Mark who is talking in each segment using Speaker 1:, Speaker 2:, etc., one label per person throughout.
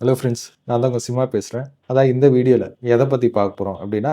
Speaker 1: Hello friends நான் தான் உங்கள் சிம்மா பேசுகிறேன் அதான் இந்த வீடியோவில் எதை பற்றி பார்க்க போகிறோம் அப்படின்னா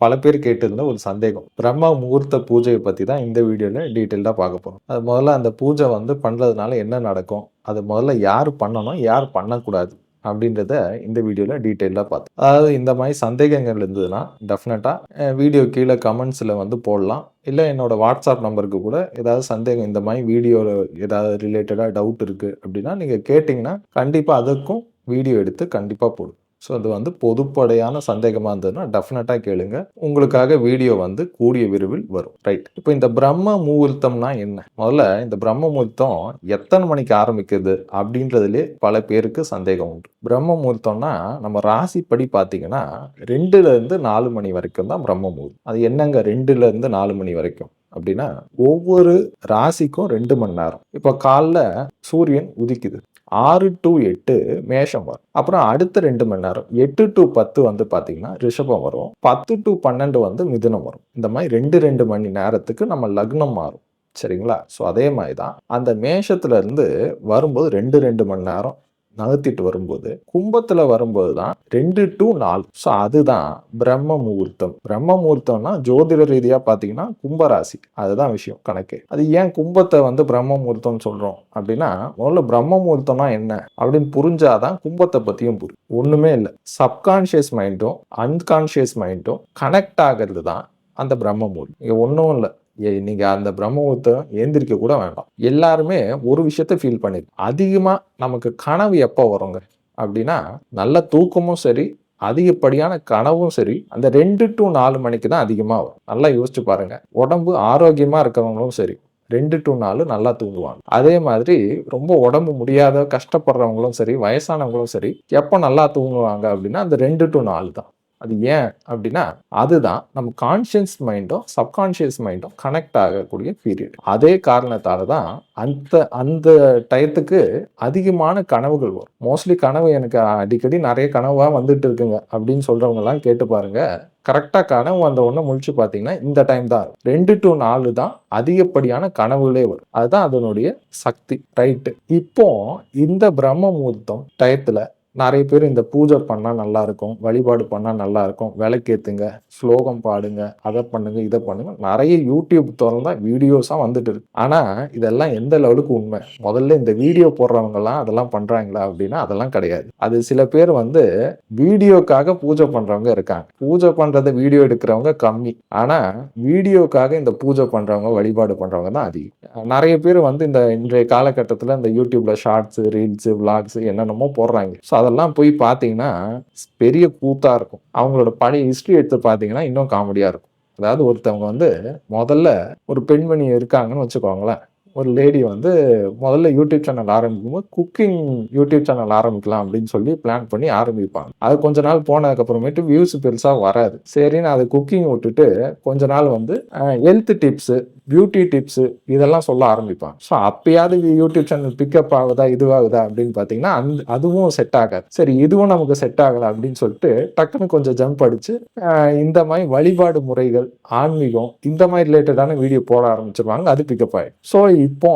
Speaker 1: பல பேர் கேட்டிருந்த ஒரு சந்தேகம். பிரம்ம முகூர்த்த பூஜையை பற்றி தான் இந்த வீடியோவில் டீட்டெயிலாக பார்க்க போகிறோம் அது முதல்ல அந்த பூஜை வந்து பண்ணுறதுனால என்ன நடக்கும்? அது முதல்ல யார் பண்ணணும்? யார் பண்ணக்கூடாது? அப்படின்றத இந்த வீடியோவில் டீட்டெயிலாக பார்த்தோம் அதாவது இந்த மாதிரி சந்தேகங்கள் இருந்ததுன்னா டெஃபினட்டாக வீடியோ கீழே கமெண்ட்ஸில் வந்து போடலாம். இல்லை என்னோட வாட்ஸ்அப் நம்பருக்கு கூட ஏதாவது சந்தேகம் இந்த மாதிரி வீடியோவில் ஏதாவது ரிலேட்டடாக டவுட் இருக்குது அப்படின்னா நீங்கள் கேட்டிங்கன்னா கண்டிப்பாக அதுக்கும் வீடியோ எடுத்து கண்டிப்பாக போடும் ஸோ அது வந்து பொதுப்படையான சந்தேகமாக இருந்ததுன்னா டெஃபினட்டாக கேளுங்க. உங்களுக்காக வீடியோ வந்து கூடிய விரைவில் வரும். ரைட் இப்போ இந்த பிரம்ம முகூர்த்தம்னா என்ன? முதல்ல இந்த பிரம்ம முகூர்த்தம் எத்தனை மணிக்கு ஆரம்பிக்குது அப்படின்றதுலே பல பேருக்கு சந்தேகம் உண்டு. பிரம்ம முகூர்த்தம்னா நம்ம ராசிப்படி பார்த்தீங்கன்னா ரெண்டுலேருந்து நாலு மணி வரைக்கும் தான் பிரம்ம முகூர்த்தம். அது என்னங்க? ரெண்டுலேருந்து நாலு மணி வரைக்கும். அப்படின்னா ஒவ்வொரு ராசிக்கும் ரெண்டு மணி நேரம். இப்போ காலைல சூரியன் உதிக்குது. ஆறு டு எட்டு மேஷம் வரும். அப்புறம் அடுத்த ரெண்டு மணி நேரம் எட்டு டு பத்து வந்து பார்த்தீங்கன்னா ரிஷபம் வரும். பத்து டு பன்னெண்டு வந்து மிதுனம் வரும். இந்த மாதிரி ரெண்டு ரெண்டு மணி நேரத்துக்கு நம்ம லக்னம் மாறும். சரிங்களா? ஸோ அதே மாதிரி தான் அந்த மேஷத்துலேருந்து வரும்போது ரெண்டு ரெண்டு மணி நேரம் நகர்த்திட்டு வரும்போது கும்பத்தில் வரும்போது தான் ரெண்டு டு நாலு. ஸோ அதுதான் பிரம்ம முகூர்த்தம். பிரம்ம முகூர்த்தம்னா ஜோதிட ரீதியாக பார்த்தீங்கன்னா கும்பராசி. அதுதான் விஷயம் கணக்கு. அது ஏன் கும்பத்தை வந்து பிரம்ம முகூர்த்தம்னு சொல்கிறோம் அப்படின்னா முதல்ல பிரம்ம முகூர்த்தம்னா என்ன? அப்படின்னு புரிஞ்சாதான் கும்பத்தை பற்றியும் புரியும். ஒன்றுமே இல்லை. சப்கான்ஷியஸ் மைண்டும் அன்கான்ஷியஸ் மைண்டும் கனெக்ட் ஆகிறது தான் அந்த பிரம்ம முகூர்த்தம். இங்கே ஒன்றும் இல்லை. ஏ- அந்த பிரம்மபுத்தம் ஏந்திரிக்க கூட வேண்டாம். எல்லாருமே ஒரு விஷயத்த ஃபீல் பண்ணிடு அதிகமாக நமக்கு கனவு எப்போ வருங்க? அப்படின்னா நல்ல தூக்கமும் சரி அதிகப்படியான கனவும் சரி அந்த ரெண்டு டு நாலு மணிக்கு தான் அதிகமாக வரும். நல்லா யோசிச்சு பாருங்க. உடம்பு ஆரோக்கியமாக இருக்கிறவங்களும் சரி ரெண்டு டு நாலு நல்லா தூங்குவாங்க. அதே மாதிரி ரொம்ப உடம்பு முடியாத கஷ்டப்படுறவங்களும் சரி வயசானவங்களும் சரி எப்போ நல்லா தூங்குவாங்க அப்படின்னா அந்த ரெண்டு டு நாலு தான். அது ஏன் அப்படின்னா அதுதான் நம்ம கான்ஷியஸ் மைண்டும் சப்கான்ஷியஸ் மைண்டும் கனெக்ட் ஆகக்கூடிய பீரியட் அதே காரணத்தால தான் அந்த அந்த டயத்துக்கு அதிகமான கனவுகள் வரும். மோஸ்ட்லி கனவு எனக்கு அடிக்கடி நிறைய கனவாக வந்துட்டு இருக்குங்க அப்படின்னு சொல்கிறவங்கலாம் கேட்டு பாருங்க. கரெக்டாக கனவு வந்த உடனே முழிச்சு பார்த்தீங்கன்னா இந்த டைம் தான் இருக்கும். ரெண்டு டு நாலு தான் அதிகப்படியான கனவுகளே வரும். அதுதான் அதனுடைய சக்தி ரைட்டு இப்போ இந்த பிரம்ம முகூர்த்தம் டயத்தில் நிறைய பேர் இந்த பூஜை பண்ணால் நல்லா இருக்கும் வழிபாடு பண்ணால் நல்லா இருக்கும் விளக்கேற்றுங்க ஸ்லோகம் பாடுங்க அதை பண்ணுங்க இதை பண்ணுங்க. நிறைய யூடியூப் திறந்தா வீடியோஸாக வந்துட்டு இருக்கு. ஆனால் இதெல்லாம் எந்த லெவலுக்கு உண்மை? முதல்ல இந்த வீடியோ போடுறவங்கலாம் அதெல்லாம் பண்ணுறாங்களா அப்படின்னா அதெல்லாம் கிடையாது. அது சில பேர் வந்து வீடியோக்காக பூஜை பண்ணுறவங்க இருக்காங்க. பூஜை பண்ணுறத வீடியோ எடுக்கிறவங்க கம்மி. ஆனால் வீடியோக்காக இந்த பூஜை பண்ணுறவங்க வழிபாடு பண்ணுறவங்க தான் அதிகம். நிறைய பேர் வந்து இந்த இன்றைய காலகட்டத்தில் இந்த யூடியூப்ல ஷார்ட்ஸ் ரீல்ஸு விளாக்ஸ் என்னென்னமோ போடுறாங்க. ஸோ அதெல்லாம் போய் பார்த்தீங்கன்னா பெரிய கூத்தாக இருக்கும். அவங்களோட பழைய ஹிஸ்ட்ரி எடுத்து பார்த்தீங்கன்னா இன்னும் காமெடியாக இருக்கும். அதாவது ஒருத்தவங்க வந்து முதல்ல ஒரு பெண்மணி இருக்காங்கன்னு வச்சுக்கோங்களேன். ஒரு லேடி வந்து முதல்ல யூடியூப் சேனல் ஆரம்பிக்கும்போது குக்கிங் யூடியூப் சேனல் ஆரம்பிக்கலாம் அப்படின்னு சொல்லி பிளான் பண்ணி ஆரம்பிப்பாங்க. அது கொஞ்ச நாள் போனதுக்கப்புறமேட்டு வியூஸ் பெருசாக வராது. சரின்னு அதை குக்கிங் விட்டுட்டு கொஞ்ச நாள் வந்து ஹெல்த் டிப்ஸு பியூட்டி டிப்ஸு இதெல்லாம் சொல்ல ஆரம்பிப்பான். ஸோ அப்பயாவது யூடியூப் சேனல் பிக்கப் ஆகுதா இதுவாகுதா அப்படின்னு பார்த்தீங்கன்னா அந் அதுவும் செட் ஆகாது. சரி இதுவும் நமக்கு செட் ஆகலை அப்படின்னு சொல்லிட்டு டக்குன்னு கொஞ்சம் ஜம்ப் அடிச்சு இந்த மாதிரி வழிபாடு முறைகள் ஆன்மீகம் இந்த மாதிரி ரிலேட்டடான வீடியோ போட ஆரம்பிச்சிருவாங்க அது பிக்கப் ஆகிடும் ஸோ இப்போ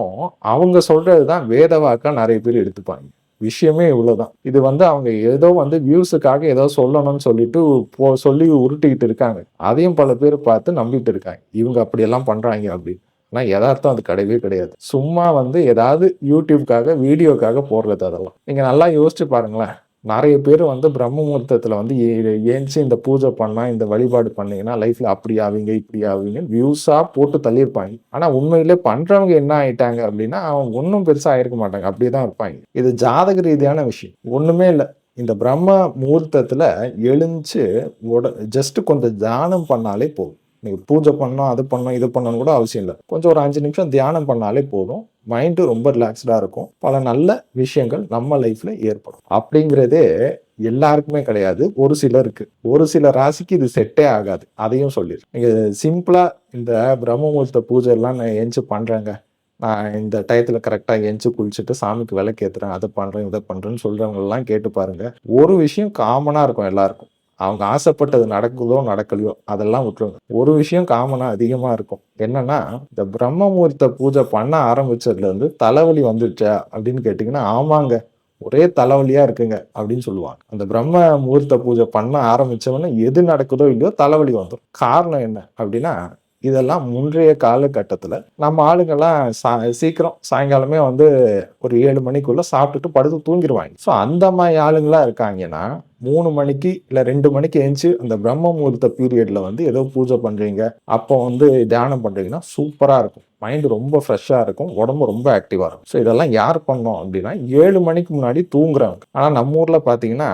Speaker 1: அவங்க சொல்றது தான் வேதவாக்கா நிறைய பேர் எடுத்துப்பாங்க. விஷயமே இவ்வளோதான் இது வந்து அவங்க ஏதோ வந்து வியூஸுக்காக ஏதோ சொல்லணும்னு சொல்லிட்டு போ சொல்லி உருட்டிக்கிட்டு இருக்காங்க. அதையும் பல பேர் பார்த்து நம்பிட்டு இருக்காங்க. இவங்க அப்படியெல்லாம் பண்ணுறாங்க அப்படின்னு. ஆனால் யதார்த்தம் அது கிடையவே கிடையாது. சும்மா வந்து ஏதாவது யூடியூப்காக வீடியோக்காக போடுறது அதெல்லாம். நீங்கள் நல்லா யோசிச்சு பாருங்களேன். நிறைய பேர் வந்து பிரம்ம முகூர்த்தத்தில் வந்து ஏ- ஏஞ்சி இந்த பூஜை பண்ணால் இந்த வழிபாடு பண்ணீங்கன்னா லைஃப்பில் அப்படி ஆவீங்க இப்படி ஆவீங்கன்னு வியூஸாக போட்டு தள்ளியிருப்பாங்க. ஆனால் உண்மையிலே பண்ணுறவங்க என்ன ஆயிட்டாங்க அப்படின்னா அவங்க ஒன்றும் பெருசாக ஆயிருக்க மாட்டாங்க. அப்படியே தான் இருப்பாங்க. இது ஜாதக ரீதியான விஷயம். ஒன்றுமே இல்லை. இந்த பிரம்ம முகூர்த்தத்தில் எழுந்துச்சு உட ஜஸ்ட்டு கொஞ்சம் தியானம் பண்ணாலே போதும். நீங்கள் பூஜை பண்ணோம் அது பண்ணோம் இது பண்ணணும் கூட அவசியம் இல்லை. கொஞ்சம் ஒரு அஞ்சு நிமிஷம் தியானம் பண்ணாலே போதும். மைண்டு ரொம்ப ரிலாக்ஸ்டாக இருக்கும். பல நல்ல விஷயங்கள் நம்ம லைஃப்பில் ஏற்படும். அப்படிங்கிறதே எல்லாருக்குமே கிடையாது. ஒரு சிலருக்கு. ஒரு சில ராசிக்கு இது செட்டே ஆகாது. அதையும் சொல்லிடு. நீங்கள் சிம்பிளாக இந்த பிரம்ம பூஜைலாம் பூஜை எல்லாம் நான் எஞ்சி பண்ணுறேங்க நான் இந்த டயத்தில் கரெக்டாக எஞ்சி குளிச்சுட்டு சாமிக்கு விளக்கேத்துறேன். அதை பண்ணுறேன் இதை பண்ணுறேன்னு சொல்கிறவங்களெல்லாம் கேட்டு பாருங்கள் ஒரு விஷயம் காமனாக இருக்கும் எல்லாருக்கும். அவங்க ஆசைப்பட்டது நடக்குதோ நடக்கலையோ அதெல்லாம் விட்டுருங்க. ஒரு விஷயம் காமனா அதிகமா இருக்கும். என்னன்னா இந்த பிரம்ம முகூர்த்த பூஜை பண்ண ஆரம்பிச்சதுல இருந்து தலைவலி வந்துடுச்சா அப்படின்னு கேட்டிங்கன்னா ஆமாங்க. ஒரே தலைவலியா இருக்குங்க அப்படின்னு சொல்லுவாங்க. அந்த பிரம்ம முகூர்த்த பூஜை பண்ண ஆரம்பிச்சவொடனே எது நடக்குதோ இல்லையோ தலைவலி வந்துடும் காரணம் என்ன அப்படின்னா இதெல்லாம் முன்றைய காலகட்டத்தில் நம்ம ஆளுங்கெல்லாம் சா சீக்கிரம் சாயங்காலமே வந்து ஒரு ஏழு மணிக்குள்ளே சாப்பிட்டுட்டு படுத்து தூங்கிடுவாங்க ஸோ அந்த மாதிரி ஆளுங்களாம் இருக்காங்கன்னா மூணு மணிக்கு இல்லை ரெண்டு மணிக்கு எழுந்துச்சு அந்த பிரம்ம முகூர்த்த பீரியடில் வந்து ஏதோ பூஜை பண்ணுறீங்க அப்போ வந்து தியானம் பண்ணுறீங்கன்னா சூப்பராக இருக்கும். மைண்டு ரொம்ப ஃப்ரெஷ்ஷாக இருக்கும் உடம்பு ரொம்ப ஆக்டிவாக இருக்கும். ஸோ இதெல்லாம் யார் பண்ணோம் அப்படின்னா ஏழு மணிக்கு முன்னாடி தூங்குறாங்க ஆனால் நம்ம ஊரில் பார்த்தீங்கன்னா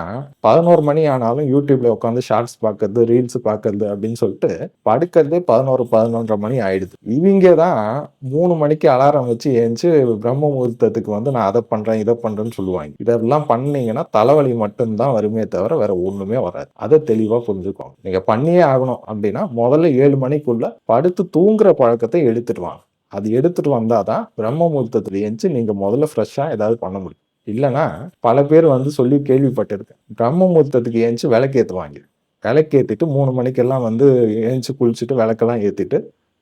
Speaker 1: பதினோரு மணி ஆனாலும் யூடியூப்ல உட்காந்து ஷார்ட்ஸ் பார்க்கறது ரீல்ஸ் பார்க்கறது அப்படின்னு சொல்லிட்டு படுக்கிறதே பதினோரு பதினொன்றரை மணி ஆயிடுது. இவங்க தான் மூணு மணிக்கு அலாரம் வச்சு ஏஞ்சி பிரம்ம முகூர்த்தத்துக்கு வந்து நான் அதை பண்ணுறேன் இதை பண்ணுறேன்னு சொல்லுவாங்க. இதெல்லாம் பண்ணீங்கன்னா தலைவலி மட்டும்தான் வருமே தவிர வேற ஒன்றுமே வராது. அதை தெளிவாக புரிஞ்சுக்கோங்க. நீங்கள் பண்ணியே ஆகணும் அப்படின்னா முதல்ல ஏழு மணிக்குள்ள படுத்து தூங்குற பழக்கத்தை எடுத்துட்டு வாங்க. அது எடுத்துட்டு வந்தாதான் பிரம்ம முகூர்த்தத்தில் ஏஞ்சி நீங்கள் முதல்ல ஃப்ரெஷ்ஷாக ஏதாவது பண்ண முடியும். இல்லைன்னா பல பேர் வந்து சொல்லி கேள்விப்பட்டிருக்கேன். பிரம்ம முகூர்த்தத்துக்கு ஏஞ்சி விளக்கேற்றுவாங்க விளக்கேற்றிட்டு மூணு மணிக்கெல்லாம் வந்து ஏஞ்சி குளிச்சுட்டு விளக்கெல்லாம் ஏற்றிட்டு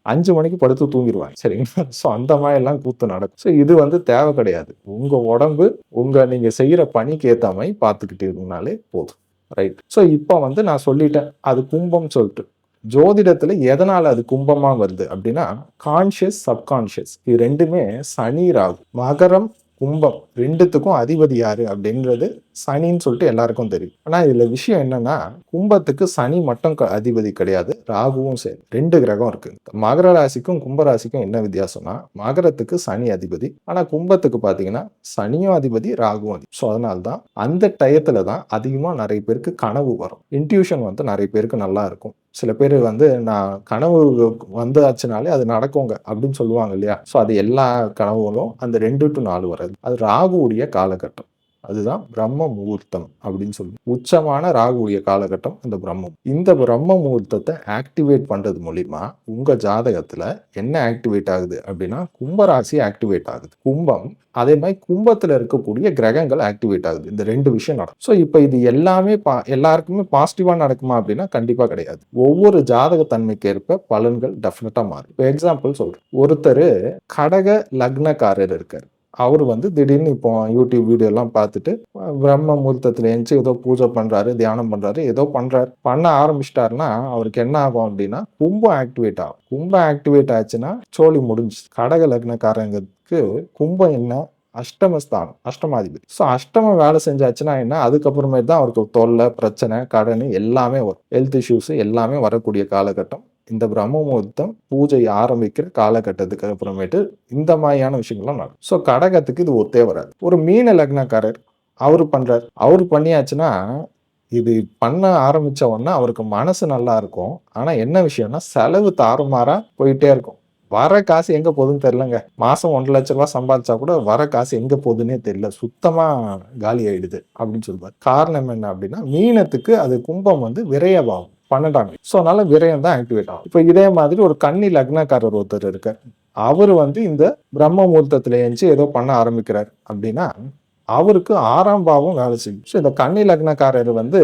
Speaker 1: அஞ்சு மணிக்கு படுத்து தூங்கிடுவாங்க சரிங்களா? ஸோ அந்த மாதிரிலாம் கூத்து நடக்கும். ஸோ இது வந்து தேவை கிடையாது. உங்கள் உடம்பு உங்கள் நீங்கள் செய்கிற பணிக்கு ஏற்ற மாதிரி பார்த்துக்கிட்டு இருந்தாலே போதும். ரைட் ஸோ இப்போ வந்து நான் சொல்லிட்டேன். அது கும்பம் சொல்லிட்டு. ஜோதிடத்தில் எதனால் அது கும்பமாக வருது அப்படின்னா கான்ஷியஸ் சப்கான்ஷியஸ் இது ரெண்டுமே சனி ராகு. மகரம் கும்பம் ரெண்டுத்துக்கும் அதிபதி யாரு அப்படின்றது சனின்னு சொல்லிட்டு எல்லாருக்கும் தெரியும். ஆனால் இதில் விஷயம் என்னன்னா கும்பத்துக்கு சனி மட்டும் க- அதிபதி கிடையாது ராகுவும் சரி. ரெண்டு கிரகம் இருக்கு. மகர ராசிக்கும் கும்ப ராசிக்கும் என்ன வித்தியாசம்னா மகரத்துக்கு சனி அதிபதி ஆனால் கும்பத்துக்கு பார்த்தீங்கன்னா சனியும் அதிபதி ராகுவும் அதிபதி. ஸோ அதனால்தான் அந்த டயத்தில் தான் அதிகமாக நிறைய பேருக்கு கனவு வரும். இன்ட்யூஷன் வந்து நிறைய பேருக்கு நல்லா இருக்கும். சில பேர் வந்து நான் கனவு வந்தாச்சுனாலே அது நடக்குங்க அப்படின்னு சொல்லுவாங்க இல்லையா? ஸோ அது எல்லா கனவுகளும் அந்த ரெண்டு டு நாலு வர்றது. அது ராகுவுடைய காலகட்டம். அதுதான் பிரம்ம முகூர்த்தம் அப்படின்னு சொல்லி உச்சமான ராகுடைய காலகட்டம் இந்த பிரம்மம். இந்த பிரம்ம முகூர்த்தத்தை ஆக்டிவேட் பண்றது மூலிமா உங்க ஜாதகத்துல என்ன ஆக்டிவேட் ஆகுது அப்படின்னா கும்பராசி ஆக்டிவேட் ஆகுது. கும்பம் அதே மாதிரி கும்பத்துல இருக்கக்கூடிய கிரகங்கள் ஆக்டிவேட் ஆகுது. இந்த ரெண்டு விஷயம் நடக்கும். ஸோ இப்போ இது எல்லாமே பா எல்லாருக்குமே பாசிட்டிவா நடக்குமா அப்படின்னா கண்டிப்பா கிடையாது. ஒவ்வொரு ஜாதக தன்மைக்கு ஏற்ப பலன்கள் டெஃபினட்டா மாறும். இப்போ எக்ஸாம்பிள் சொல்றேன். ஒருத்தர் கடக லக்னக்காரர் இருக்கார். அவர் வந்து திடீர்னு இப்போ யூடியூப் வீடியோ எல்லாம் பார்த்துட்டு பிரம்ம முகூர்த்தத்தில் எழுந்துச்சு ஏதோ பூஜை பண்ணுறாரு தியானம் பண்ணுறாரு ஏதோ பண்ணுறாரு பண்ண ஆரம்பிச்சிட்டாருன்னா அவருக்கு என்ன ஆகும் அப்படின்னா கும்பம் ஆக்டிவேட் ஆகும். கும்பம் ஆக்டிவேட் ஆச்சுன்னா சோழி முடிஞ்சு கடக லக்னக்காரங்களுக்கு கும்பம் என்ன? அஷ்டமஸ்தானம் அஷ்டமாதிபதி. ஸோ அஷ்டமம் வேலை செஞ்சாச்சுன்னா என்ன? அதுக்கப்புறமே தான் அவருக்கு தொல்லை பிரச்சனை கடன் எல்லாமே வரும். ஹெல்த் இஷ்யூஸ் எல்லாமே வரக்கூடிய காலகட்டம். இந்த பிரம்ம முகூர்த்தம் பூஜை ஆரம்பிக்கிற காலகட்டத்துக்கு அப்புறமேட்டு இந்த மாதிரியான விஷயங்கள்லாம் நடக்கும். ஸோ கடகத்துக்கு இது ஒத்தே வராது. ஒரு மீன லக்னக்காரர் அவர் பண்ணுறார் அவர் பண்ணியாச்சுன்னா இது பண்ண ஆரம்பித்த உடனே அவருக்கு மனசு நல்லா இருக்கும். ஆனால் என்ன விஷயம்னா செலவு தாறுமாறாக போயிட்டே இருக்கும். வர காசு எங்கே போகுதுன்னு தெரியலங்க. மாதம் ஒன்றரை லட்ச ரூபா சம்பாதிச்சா கூட வர காசு எங்கே போகுதுன்னே தெரியல. சுத்தமாக காலி ஆயிடுது அப்படின்னு சொல்லுவார். காரணம் என்ன அப்படின்னா மீனத்துக்கு அது கும்பம் வந்து விரையவாகும் பன்னெண்டாம் ஸோ அதனால விரயம் தான் ஆக்டிவேட் ஆகும். இப்போ இதே மாதிரி ஒரு கன்னி லக்னக்காரர் ஒருத்தர் இருக்கார். அவர் வந்து இந்த பிரம்ம முகூர்த்தத்தில் எழுந்துச்சு ஏதோ பண்ண ஆரம்பிக்கிறார் அப்படின்னா அவருக்கு ஆறாம் பாவம் வேலை செய்யும். ஸோ இந்த கன்னி லக்னக்காரர் வந்து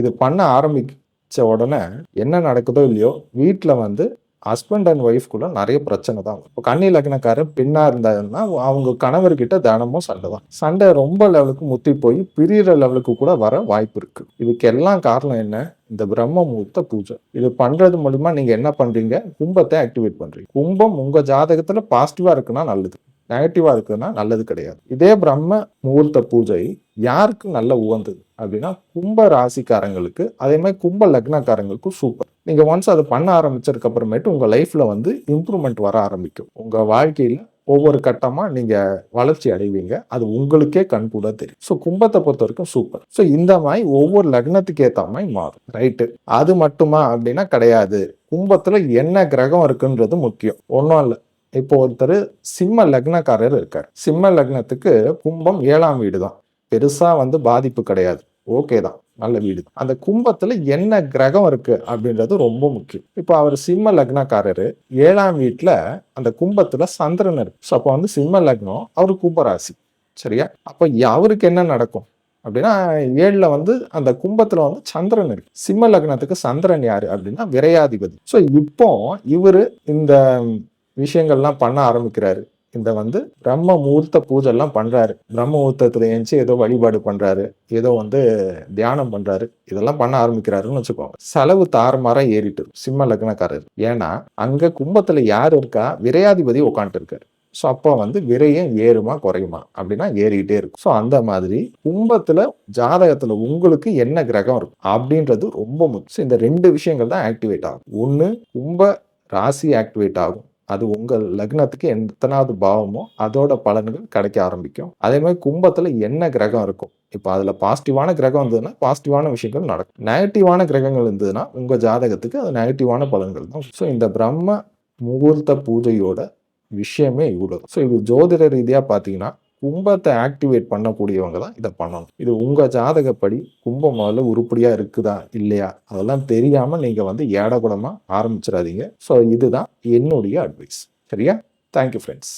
Speaker 1: இது பண்ண ஆரம்பிச்ச உடனே என்ன நடக்குதோ இல்லையோ வீட்டில் வந்து ஹஸ்பண்ட் அண்ட் ஒய்ஃப்குள்ள நிறைய பிரச்சனை தான். இப்போ கண்ணி லக்னக்காரன் பின்னா இருந்தாருன்னா அவங்க கணவர்கிட்ட தினமும் சண்டை தான். சண்டை ரொம்ப லெவலுக்கு முத்தி போய் பிரியிற லெவலுக்கு கூட வர வாய்ப்பு இருக்கு. இதுக்கு எல்லாம் காரணம் என்ன? இந்த பிரம்ம முகூர்த்த பூஜை. இது பண்றது மூலிமா நீங்க என்ன பண்றீங்க? கும்பத்தை ஆக்டிவேட் பண்றீங்க. கும்பம் உங்க ஜாதகத்துல பாசிட்டிவா இருக்குன்னா நல்லது. நெகட்டிவா இருக்குன்னா நல்லது கிடையாது. இதே பிரம்ம முகூர்த்த பூஜை யாருக்கு நல்ல உகந்தது அப்படின்னா கும்ப ராசிக்காரங்களுக்கு அதே மாதிரி கும்ப லக்னக்காரங்களுக்கும் சூப்பர் நீங்கள் ஒன்ஸ் அதை பண்ண ஆரம்பிச்சதுக்கப்புறமேட்டு உங்கள் லைஃப்பில் வந்து இம்ப்ரூவ்மெண்ட் வர ஆரம்பிக்கும். உங்கள் வாழ்க்கையில் ஒவ்வொரு கட்டமாக நீங்கள் வளர்ச்சி அடைவீங்க. அது உங்களுக்கே கண் கூட தெரியும். ஸோ கும்பத்தை பொறுத்த வரைக்கும் சூப்பர் ஸோ இந்த மாதிரி ஒவ்வொரு லக்னத்துக்கு ஏற்ற மாதிரி மாறும். ரைட்டு அது மட்டுமா அப்படின்னா கிடையாது. கும்பத்தில் என்ன கிரகம் இருக்குன்றது முக்கியம். ஒன்றும் இல்லை. இப்போ ஒருத்தர் சிம்ம லக்னக்காரர் இருக்கார். சிம்ம லக்னத்துக்கு கும்பம் ஏழாம் வீடு தான் பெருசாக வந்து பாதிப்பு கிடையாது. ஓகே தான். நல்ல வீடு அந்த கும்பத்தில் என்ன கிரகம் இருக்கு அப்படின்றது ரொம்ப முக்கியம். இப்போ அவர் சிம்ம லக்னக்காரரு. ஏழாம் வீட்டில் அந்த கும்பத்தில் சந்திரன் இருக்கு. ஸோ அப்போ வந்து சிம்ம லக்னம் அவர் கும்பராசி. சரியா? அப்போ அவருக்கு என்ன நடக்கும்? அப்படின்னா ஏழில் வந்து அந்த கும்பத்தில் வந்து சந்திரன் இருக்கு. சிம்ம லக்னத்துக்கு சந்திரன் யார் அப்படின்னா விரையாதிபதி. ஸோ இப்போ இவர் இந்த விஷயங்கள்லாம் பண்ண ஆரம்பிக்கிறாரு. இந்த வந்து பிரம்ம முகூர்த்த பூஜைலாம் பண்ணுறாரு பிரம்ம முகூர்த்தத்தில் ஏஞ்சி ஏதோ வழிபாடு பண்ணுறாரு ஏதோ வந்து தியானம் பண்ணுறாரு இதெல்லாம் பண்ண ஆரம்பிக்கிறாருன்னு வச்சுக்கோங்க. செலவு தாறுமாறாக ஏறிட்டு சிம்ம லக்னக்காரர். ஏன்னா அங்கே கும்பத்தில் யார் இருக்கா? விரையாதிபதி உட்காந்துட்டு இருக்காரு ஸோ அப்போ வந்து விரையும் ஏறுமா குறையுமா? அப்படின்னா ஏறிக்கிட்டே இருக்கும். ஸோ அந்த மாதிரி கும்பத்தில் ஜாதகத்தில் உங்களுக்கு என்ன கிரகம் இருக்கும்? அப்படின்றது ரொம்ப முக்கியம். இந்த ரெண்டு விஷயங்கள் தான் ஆக்டிவேட் ஆகும். ஒன்று கும்ப ராசி ஆக்டிவேட் ஆகும். அது உங்கள் லக்னத்துக்கு எத்தனாவது பாவமோ அதோட பலன்கள் கிடைக்க ஆரம்பிக்கும். அதே மாதிரி கும்பத்தில் என்ன கிரகம் இருக்கும்? இப்போ அதில் பாசிட்டிவான கிரகம் இருந்ததுன்னா பாசிட்டிவான விஷயங்கள் நடக்கும். நெகட்டிவான கிரகங்கள் இருந்ததுன்னா உங்கள் ஜாதகத்துக்கு அது நெகட்டிவான பலன்கள் தான். ஸோ இந்த பிரம்ம முகூர்த்த பூஜையோட விஷயமே இவ்வளோ ஸோ இது ஜோதிட ரீதியாக பார்த்தீங்கன்னா கும்பத்தை ஆக்டிவேட் பண்ணக்கூடியவங்க தான் இதை பண்ணணும். இது உங்கள் ஜாதகப்படி கும்பம் முதல்ல உருப்படியாக இருக்குதா இல்லையா? அதெல்லாம் தெரியாமல் நீங்கள் வந்து ஏடகுடமாக ஆரம்பிச்சிடாதீங்க. ஸோ இதுதான் என்னுடைய அட்வைஸ் சரியா? Thank you friends